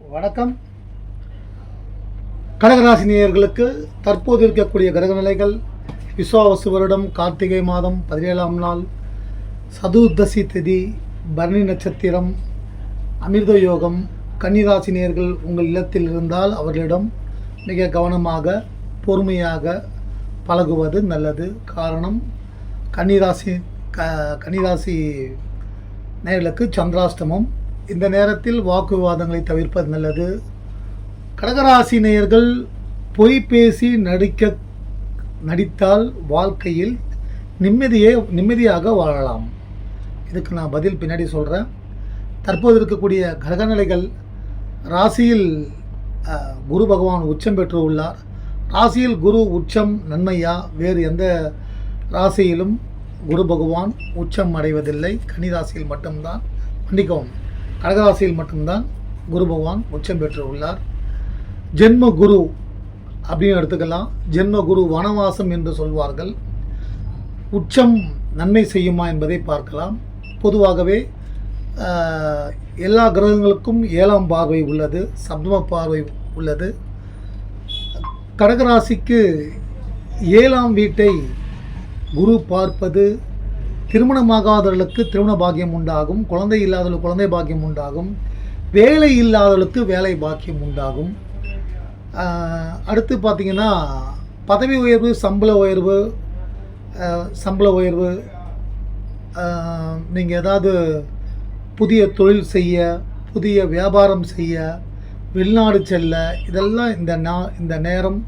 வணக்கம். கடகராசினியர்களுக்கு தற்போது இருக்கக்கூடிய கிரகநிலைகள் விஸ்வாவசு வருடம் கார்த்திகை மாதம் பதினேழாம் நாள் சதுர்தசி திதி பரணி நட்சத்திரம் அமிர்த யோகம் கன்னிராசினியர்கள் உங்கள் இல்லத்தில் இருந்தால் அவர்களிடம் மிக கவனமாக பொறுமையாக பழகுவது நல்லது. காரணம் கன்னிராசி க கன்னிராசி நேர்களுக்கு சந்திராஷ்டமம் இந்த நேரத்தில் வாக்குவாதங்களை தவிர்ப்பது நல்லது. கடகராசி நேயர்கள் பொய் பேசி நடிக்க நடித்தால் வாழ்க்கையில் நிம்மதியே நிம்மதியாக வாழலாம். இதுக்கு நான் பதில் பின்னாடி சொல்கிறேன் தற்போது இருக்கக்கூடிய கிரகநிலைகள் ராசியில் குரு பகவான் உச்சம் பெற்று உள்ளார். ராசியில் குரு உச்சம் நன்மையா? வேறு எந்த ராசியிலும் குரு பகவான் உச்சம் அடைவதில்லை. கன்னிராசியில் மட்டும்தான். மன்னிக்கவும். கடகராசியில் மட்டும்தான் குரு பகவான் உச்சம் பெற்று உள்ளார் ஜென்ம குரு அப்படின்னு எடுத்துக்கலாம். ஜென்ம குரு வனவாசம் என்று சொல்வார்கள். உச்சம் நன்மை செய்யுமா என்பதை பார்க்கலாம். பொதுவாகவே எல்லா கிரகங்களுக்கும் ஏழாம் பார்வை உள்ளது சப்தம பார்வை உள்ளது. கடகராசிக்கு ஏழாம் வீட்டை குரு பார்ப்பது திருமணமாகாதவர்களுக்கு திருமண பாக்கியம் உண்டாகும் குழந்தை இல்லாதவர்களுக்கு குழந்தை பாக்கியம் உண்டாகும் வேலை இல்லாதவர்களுக்கு வேலை பாக்கியம் உண்டாகும். அடுத்து பார்த்தீங்கன்னா பதவி உயர்வு சம்பள உயர்வு சம்பள உயர்வு நீங்கள் ஏதாவது புதிய தொழில் செய்ய புதிய வியாபாரம் செய்ய வெளிநாடு செல்ல இதெல்லாம் இந்த நா இந்த நேரம்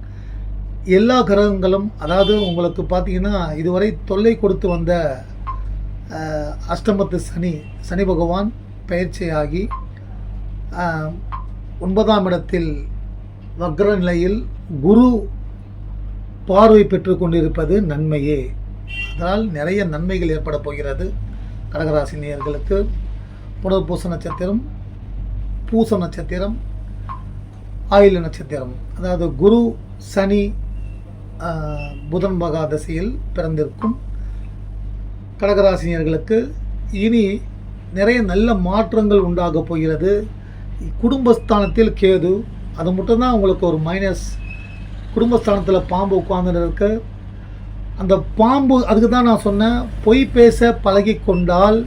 எல்லா கிரகங்களும் அதாவது உங்களுக்கு பார்த்தீங்கன்னா இதுவரை தொல்லை கொடுத்து வந்த அஷ்டமத்து சனி சனி பகவான் பயிற்சியாகி ஒன்பதாம் இடத்தில் வக்ர நிலையில் குரு பார்வை பெற்று கொண்டிருப்பது நன்மையே அதனால் நிறைய நன்மைகள் ஏற்பட போகிறது. கடகராசி நேயர்களுக்கு புனர்பூச நட்சத்திரம் பூச நட்சத்திரம் ஆயுள நட்சத்திரம். அதாவது குரு சனி புதன் பகா திசையில் பிறந்திருக்கும் கடகராசினியர்களுக்கு இனி நிறைய நல்ல மாற்றங்கள் உண்டாக போகிறது. குடும்பஸ்தானத்தில் கேது அது மட்டும்தான் உங்களுக்கு ஒரு மைனஸ் குடும்பஸ்தானத்தில் பாம்பு உட்கார்ந்துட்டு இருக்கு. அந்த பாம்பு அதுக்கு தான் நான் சொன்னேன் பொய் பேச பழகி கொண்டால்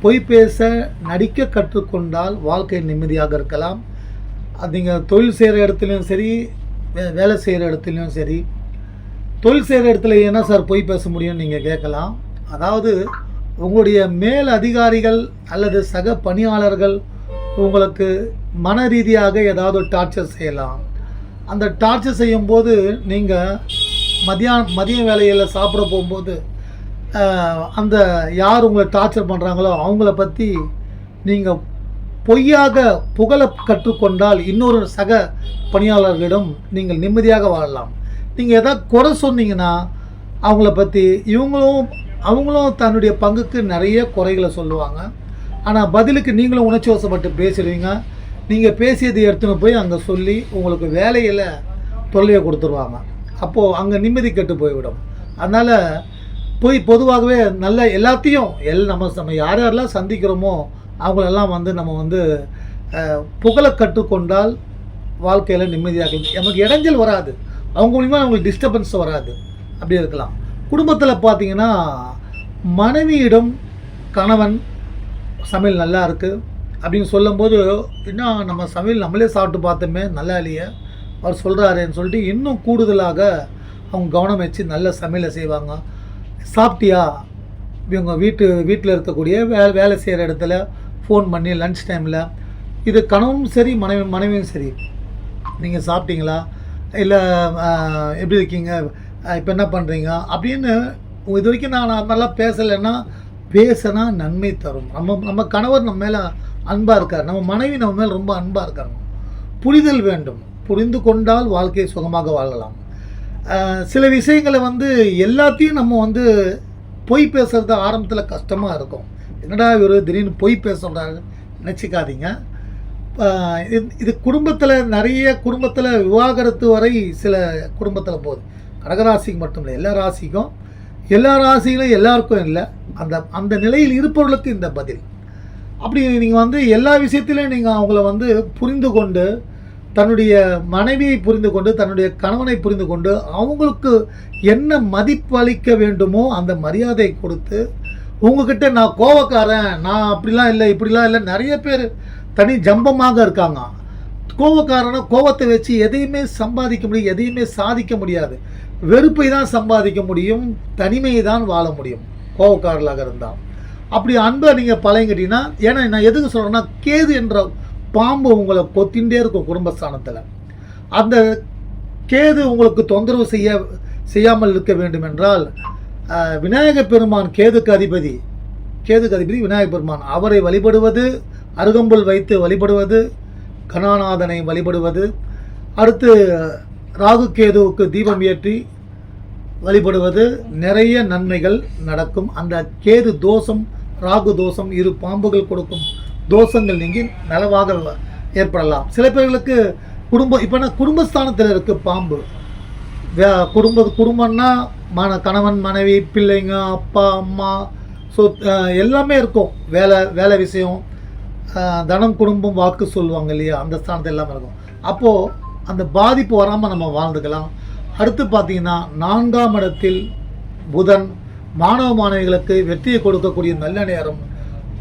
பொய் பேச நடிக்க கற்றுக்கொண்டால் வாழ்க்கை நிம்மதியாக இருக்கலாம். அது நீங்கள் தொழில் செய்கிற இடத்துலையும் சரி வே- வேலை செய்கிற இடத்துலையும் சரி. தொழில் செய்கிற இடத்துல என்ன சார் பொய் பேச முடியும்னு நீங்கள் கேட்கலாம். அதாவது உங்களுடைய மேல் அதிகாரிகள் அல்லது சக பணியாளர்கள் உங்களுக்கு மன ரீதியாக ஏதாவது டார்ச்சர் செய்யலாம். அந்த டார்ச்சர் செய்யும்போது நீங்கள் மதியான மதிய வேலையில் சாப்பிட போகும்போது அந்த யார் உங்களை டார்ச்சர் பண்ணுறாங்களோ அவங்கள பற்றி நீங்கள் பொய்யாக புகழ கற்றுக்கொண்டால் இன்னொரு சக பணியாளர்களிடம் நீங்கள் நிம்மதியாக வாழலாம். நீங்கள் எதாவது குறை சொன்னீங்கன்னா அவங்கள பற்றி இவங்களும் அவங்களும் தன்னுடைய பங்குக்கு நிறைய குறைகளை சொல்லுவாங்க. ஆனால் பதிலுக்கு நீங்களும் உணர்ச்சி வசப்பட்டு நீங்கள் பேசியதை எடுத்துன்னு போய் அங்கே சொல்லி உங்களுக்கு வேலையில் தொல்லையை கொடுத்துருவாங்க. அப்போது அங்கே நிம்மதி கெட்டு போய்விடும். அதனால் போய் பொதுவாகவே நல்ல எல்லாத்தையும் எல் நம்ம நம்ம யார் யாரெல்லாம் சந்திக்கிறோமோ அவங்களெல்லாம் வந்து நம்ம வந்து புகழை புகழ கற்றுக்கொண்டால் வாழ்க்கையில் நிம்மதியாக நமக்கு இடைஞ்சல் வராது. அவங்க மூலிமா அவங்களுக்கு டிஸ்டர்பன்ஸ் வராது. அப்படி இருக்கலாம். குடும்பத்தில் பார்த்தீங்கன்னா மனைவியிடம் கணவன் சமையல் நல்லா இருக்குது அப்படின்னு சொல்லும்போது இன்னும் நம்ம சமையல் நம்மளே சாப்பிட்டு பார்த்தோமே நல்லா இல்லையே? அவர் சொல்கிறாருன்னு சொல்லிட்டு இன்னும் கூடுதலாக அவங்க கவனம் வச்சு நல்ல சமையலை செய்வாங்க. சாப்பிட்டியா? இவங்க வீட்டு வீட்டில் இருக்கக்கூடிய வே வேலை செய்கிற இடத்துல ஃபோன் பண்ணி லன்ச் டைமில் இது கணவனும் சரி மனைவி மனைவியும் சரி. நீங்கள் சாப்பிட்டீங்களா? இல்லை எப்படி இருக்கீங்க? இப்போ என்ன பண்ணுறீங்க அப்படின்னு இது வரைக்கும் நான் நல்லா பேசலைன்னா பேசினா நன்மை தரும். நம்ம நம்ம கணவர் நம்ம மேலே அன்பாக இருக்கார். நம்ம மனைவி நம்ம மேலே ரொம்ப அன்பாக இருக்காங்க. புரிதல் வேண்டும். புரிந்து கொண்டால் வாழ்க்கையை சுகமாக வாழலாம். சில விஷயங்களை வந்து எல்லாத்தையும் நம்ம வந்து பொய் பேசுறது ஆரம்பத்தில் கஷ்டமாக இருக்கும். என்னடா இவர் திடீர்னு பொய் பேச நினச்சிக்காதீங்க. இது இது குடும்பத்தில் நிறைய குடும்பத்தில் விவாகரத்து வரை சில குடும்பத்தில் போகுது. கடகராசிக்கு மட்டும் இல்லை எல்லா ராசிக்கும் எல்லா ராசியிலும் எல்லாருக்கும் இல்லை. அந்த அந்த நிலையில் இருப்பவர்களுக்கு இந்த பதில். அப்படி நீங்கள் வந்து எல்லா விஷயத்திலையும் நீங்கள் அவங்கள வந்து புரிந்து கொண்டு தன்னுடைய மனைவியை புரிந்து கொண்டு தன்னுடைய கணவனை புரிந்து கொண்டு அவங்களுக்கு என்ன மதிப்பு அளிக்க வேண்டுமோ அந்த மரியாதை கொடுத்து உங்ககிட்ட நான் கோவக்காரன் நான் அப்படிலாம் இல்லை இப்படிலாம் இல்லை நிறைய பேர் தனி ஜம்பமாக இருக்காங்க. கோவக்காரனை கோவத்தை வச்சு எதையுமே சம்பாதிக்க முடியும் எதையுமே சாதிக்க முடியாது. வெறுப்பை தான் சம்பாதிக்க முடியும் தனிமையை தான் வாழ முடியும். கோவக்காரர்களாக இருந்தால் அப்படி அன்பை நீங்கள் பழங்கிட்டீங்கன்னா ஏன்னா நான் எதுக்கு சொல்கிறேன்னா கேது என்ற பாம்பு உங்களை கொத்தின்றே இருக்கும் குடும்பஸ்தானத்தில். அந்த கேது உங்களுக்கு தொந்தரவு செய்ய செய்யாமல் இருக்க வேண்டும் என்றால் விநாயக பெருமான் கேதுக்கு அதிபதி. கேதுக்கு அதிபதி விநாயக பெருமான். அவரை வழிபடுவது அருகம்புல் வைத்து வழிபடுவது கணாநாதனை வழிபடுவது. அடுத்து ராகு கேதுவுக்கு தீபம் ஏற்றி வழிபடுவது நிறைய நன்மைகள் நடக்கும். அந்த கேது தோஷம் ராகு தோஷம் இரு பாம்புகள் கொடுக்கும் தோஷங்கள் நீங்கி நலவாக ஏற்படலாம். சில பேர்களுக்கு குடும்பம் இப்போ குடும்பஸ்தானத்தில் இருக்குது பாம்பு? வே- குடும்ப குடும்பம்னா மன கணவன் மனைவி பிள்ளைங்க அப்பா அம்மா சொத் எல்லாமே இருக்கும். வேலை வேலை விஷயம் தனம் குடும்பம் வாக்கு சொல்லுவாங்க இல்லையா? அந்த ஸ்தானத்தில் எல்லாமே இருக்கும். அப்போது அந்த பாதிப்பு வராமல் நம்ம வாழ்ந்துக்கலாம். அடுத்து பார்த்தீங்கன்னா நான்காம் இடத்தில் புதன் மாணவ மாணவிகளுக்கு வெற்றியை கொடுக்கக்கூடிய நல்ல நேரம்.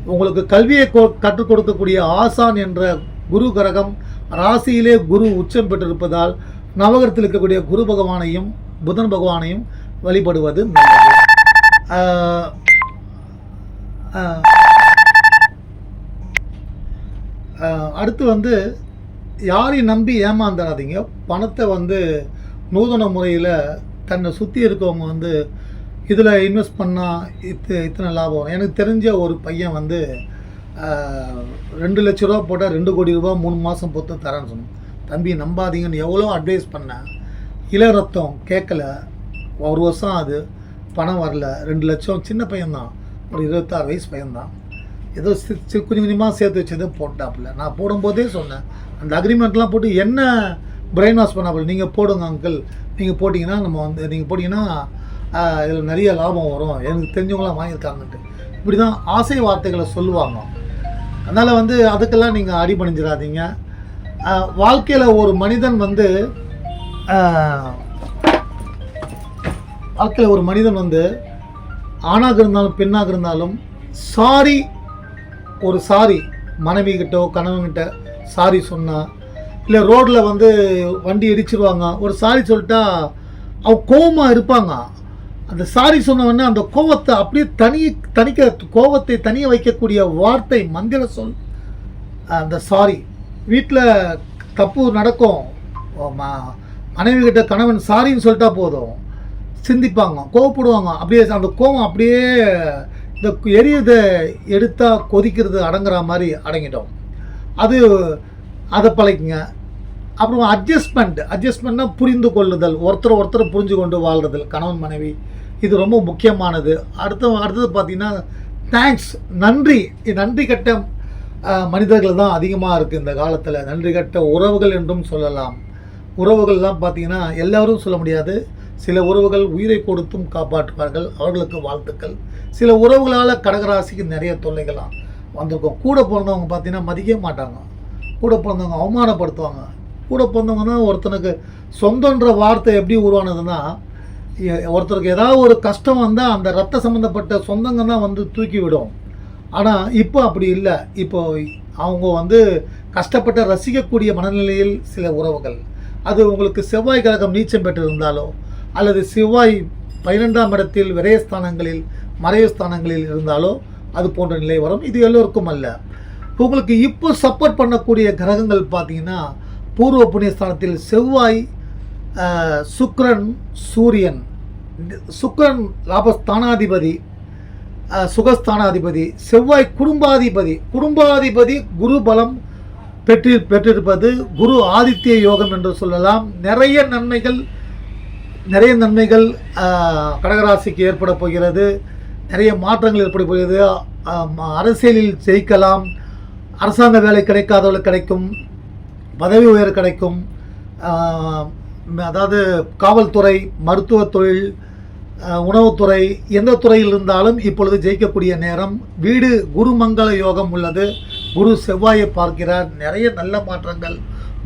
உங்களுக்கு கல்வியை கொ- கற்றுக் கொடுக்கக்கூடிய ஆசான் என்ற குரு கிரகம் ராசியிலே குரு உச்சம் பெற்றிருப்பதால் நவகரத்தில் இருக்கக்கூடிய குரு பகவானையும் புதன் பகவானையும் வழிபடுவது நல்லது. அடுத்து வந்து யாரையும் நம்பி ஏமாந்துடாதீங்க பணத்தை வந்து நூதன முறையில் தன்னை சுற்றி இருக்கவங்க வந்து இதில் இன்வெஸ்ட் பண்ணால் இத்து இத்தனை லாபம் வரும். எனக்கு தெரிஞ்ச ஒரு பையன் வந்து ரெண்டு லட்ச ரூபா போட்டால் ரெண்டு கோடி ரூபா மூணு மாதம் பொறுத்து தரேன்னு சொன்னேன். தம்பி நம்பாதீங்கன்னு எவ்வளோ அட்வைஸ் பண்ணேன். இள ரத்தம் கேட்கல ஒரு வருஷம் அது பணம் வரல. ரெண்டு லட்சம். சின்ன பையன்தான். ஒரு இருபத்தாறு வயசு பையன்தான். ஏதோ சி- கொஞ்சம் கொஞ்சமாக சேர்த்து வச்சதை போட்டாப்புல. நான் போடும்போதே சொன்னேன். அந்த அக்ரிமெண்ட்லாம் போட்டு என்ன பிரெயின் வாஷ் பண்ணாப்புல? நீங்கள் போடுங்க அங்கிள் நீங்கள் போட்டிங்கன்னா நம்ம வந்து நீங்கள் போட்டிங்கன்னா இதில் நிறைய லாபம் வரும். எனக்கு தெரிஞ்சவங்களாம் வாங்கியிருக்காங்கன்ட்டு. இப்படி தான் ஆசை வார்த்தைகளை சொல்லுவாங்க. அதனால் வந்து அதுக்கெல்லாம் நீங்கள் அடிபணிஞ்சிடாதீங்க வாழ்க்கையில் ஒரு மனிதன் வந்து வாழ்க்கையில் ஒரு மனிதன் வந்து ஆணாக இருந்தாலும் பெண்ணாக இருந்தாலும் சாரி ஒரு சாரி மனைவி கிட்டோ கணவன்கிட்ட சாரி சொன்னால் இல்லை ரோட்டில் வந்து வண்டி இடிச்சிருவாங்க ஒரு சாரி சொல்லிட்டா அவ கோவமாக இருப்பாங்க. அந்த சாரி சொன்னவொடனே அந்த கோவத்தை அப்படியே தனி தணிக்க கோவத்தை தனிய வைக்கக்கூடிய வார்த்தை மந்திர சொல் அந்த சாரி. வீட்டில் தப்பு நடக்கும். மனைவி கிட்ட கணவன் சாரின்னு சொல்லிட்டா போதும். சிந்திப்பாங்க கோவப்படுவாங்க. அப்படியே அந்த கோவம் அப்படியே இந்த எரியதை எடுத்தால் கொதிக்கிறது அடங்குற மாதிரி அடங்கிடும் அது அதை பழக்குங்க. அப்புறம் அட்ஜஸ்ட்மெண்ட் அட்ஜஸ்ட்மெண்ட்னா புரிந்து கொள்ளுதல். ஒருத்தர் ஒருத்தர் புரிஞ்சு கொண்டு வாழ்றதல். கணவன் மனைவி இது ரொம்ப முக்கியமானது. அடுத்த அடுத்தது பார்த்திங்கன்னா தேங்க்ஸ் நன்றி. நன்றி கட்ட மனிதர்கள் தான் அதிகமாக இருக்குது இந்த காலத்தில். நன்றி கட்ட உறவுகள் என்றும் சொல்லலாம். உறவுகள்லாம் பார்த்தீங்கன்னா எல்லோரும் சொல்ல முடியாது. சில உறவுகள் உயிரை கொடுத்தும் காப்பாற்றுவார்கள் அவர்களுக்கு வாழ்த்துக்கள். சில உறவுகளால் கடகராசிக்கு நிறைய தொல்லைகள்லாம் வந்திருக்கும். கூட பிறந்தவங்க பார்த்தீங்கன்னா மதிக்க மாட்டாங்க. கூட பிறந்தவங்க அவமானப்படுத்துவாங்க. கூட பிறந்தவங்க தான் ஒருத்தனுக்கு சொந்தன்ற வார்த்தை எப்படி உருவானதுன்னா ஒருத்தருக்கு ஏதாவது ஒரு கஷ்டம் வந்தால் அந்த ரத்த சம்மந்தப்பட்ட சொந்தங்க தான் வந்து தூக்கி விடும் ஆனால் இப்போ அப்படி இல்லை. இப்போ அவங்க வந்து கஷ்டப்பட்ட ரசிக்கக்கூடிய மனநிலையில் சில உறவுகள். அது உங்களுக்கு செவ்வாய் கிரகம் நீச்சம் பெற்றிருந்தாலோ அல்லது செவ்வாய் பன்னிரெண்டாம் இடத்தில் விரயஸ்தானங்களில் மறைவுஸ்தானங்களில் இருந்தாலோ அது போன்ற நிலை வரும். இது எல்லோருக்கும் அல்ல. உங்களுக்கு இப்போ சப்போர்ட் பண்ணக்கூடிய கிரகங்கள் பார்த்தீங்கன்னா பூர்வ புண்ணியஸ்தானத்தில் செவ்வாய் சுக்ரன் சூரியன் சுக்ரன் லாபஸ்தானாதிபதி சுகஸ்தானாதிபதி செவ்வாய் குடும்பாதிபதி குடும்பாதிபதி குரு பலம் பெற்று பெற்றிருப்பது குரு ஆதித்ய யோகம் என்று சொல்லலாம். நிறைய நன்மைகள் நிறைய நன்மைகள் கடகராசிக்கு ஏற்பட போகிறது. நிறைய மாற்றங்கள் ஏற்பட போகிறது. அரசியலில் ஜெயிக்கலாம். அரசாங்க வேலை கிடைக்காதவர்களுக்கு கிடைக்கும். பதவி உயர் கிடைக்கும். அதாவது காவல்துறை மருத்துவ தொழில் உணவுத்துறை எந்த துறையில் இருந்தாலும் இப்பொழுது ஜெயிக்கக்கூடிய நேரம். வீடு குருமங்கள யோகம் உள்ளது. குரு செவ்வாயை பார்க்கிறார். நிறைய நல்ல மாற்றங்கள்.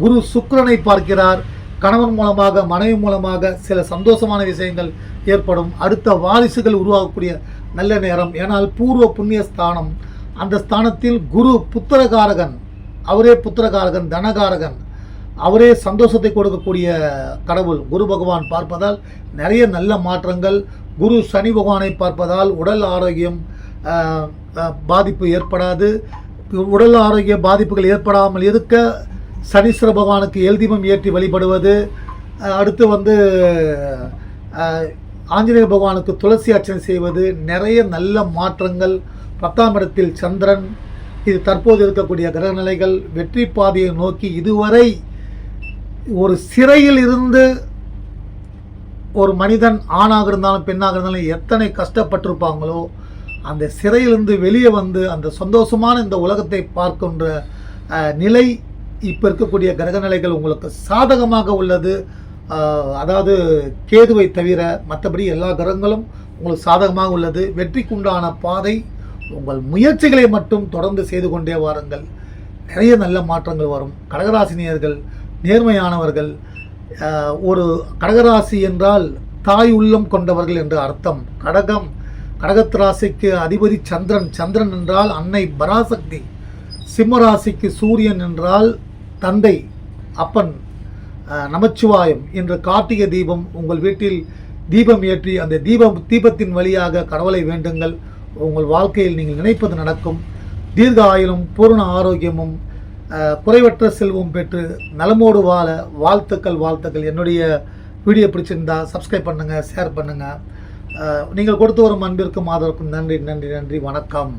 குரு சுக்கரனை பார்க்கிறார். கணவன் மூலமாக மனைவி மூலமாக சில சந்தோஷமான விஷயங்கள் ஏற்படும். அடுத்த வாரிசுகள் உருவாகக்கூடிய நல்ல நேரம். ஏனால் பூர்வ புண்ணிய ஸ்தானம். அந்த ஸ்தானத்தில் குரு புத்திரகாரகன். அவரே புத்திரகாரகன் தனகாரகன். அவரே சந்தோஷத்தை கொடுக்கக்கூடிய கடவுள். குரு பகவான் பார்ப்பதால் நிறைய நல்ல மாற்றங்கள். குரு சனி பகவானை பார்ப்பதால் உடல் ஆரோக்கியம் பாதிப்பு ஏற்படாது. உடல் ஆரோக்கிய பாதிப்புகள் ஏற்படாமல் இருக்க சனீஸ்வர பகவானுக்கு எல் ஏற்றி வழிபடுவது அடுத்து வந்து ஆஞ்சநேய பகவானுக்கு துளசி அர்ச்சனை செய்வது நிறைய நல்ல மாற்றங்கள். பத்தாம் இடத்தில் சந்திரன் இது தற்போது இருக்கக்கூடிய கிரகநிலைகள் வெற்றி பாதையை நோக்கி இதுவரை ஒரு சிறையில் இருந்து ஒரு மனிதன் ஆணாக இருந்தாலும் பெண்ணாக இருந்தாலும் எத்தனை கஷ்டப்பட்டிருப்பாங்களோ அந்த சிறையிலிருந்து வெளியே வந்து அந்த சந்தோஷமான இந்த உலகத்தை பார்க்கின்ற நிலை இப்போ இருக்கக்கூடிய கிரகநிலைகள் உங்களுக்கு சாதகமாக உள்ளது. அதாவது கேதுவை தவிர மற்றபடி எல்லா கிரகங்களும் உங்களுக்கு சாதகமாக உள்ளது. வெற்றிக்குண்டான பாதை உங்கள் முயற்சிகளை மட்டும் தொடர்ந்து செய்து கொண்டே வாருங்கள். நிறைய நல்ல மாற்றங்கள் வரும். கடகராசினியர்கள் நேர்மையானவர்கள் ஒரு கடகராசி என்றால் தாய் உள்ளம் கொண்டவர்கள் என்று அர்த்தம். கடகம் கடகத்ராசிக்கு அதிபதி சந்திரன். சந்திரன் என்றால் அன்னை பராசக்தி. சிம்மராசிக்கு சூரியன் என்றால் தந்தை அப்பன் நமச்சிவாயம் என்ற கார்த்திகை தீபம் உங்கள் வீட்டில் தீபம் ஏற்றி அந்த தீபம் தீபத்தின் வழியாக கடவுளை வேண்டுங்கள். உங்கள் வாழ்க்கையில் நீங்கள் நினைப்பது நடக்கும். தீர்க்க ஆயுளும் பூரண ஆரோக்கியமும் குறைவற்ற செல்வம் பெற்று நலமோடு வாழ வாழ்த்துக்கள் வாழ்த்துக்கள். என்னுடைய வீடியோ பிடிச்சிருந்தா சப்ஸ்கிரைப் பண்ணுங்கள் ஷேர் பண்ணுங்கள் நீங்கள் கொடுத்து வரும் அன்பிற்கும் ஆதரவுக்கும் நன்றி நன்றி நன்றி. வணக்கம்.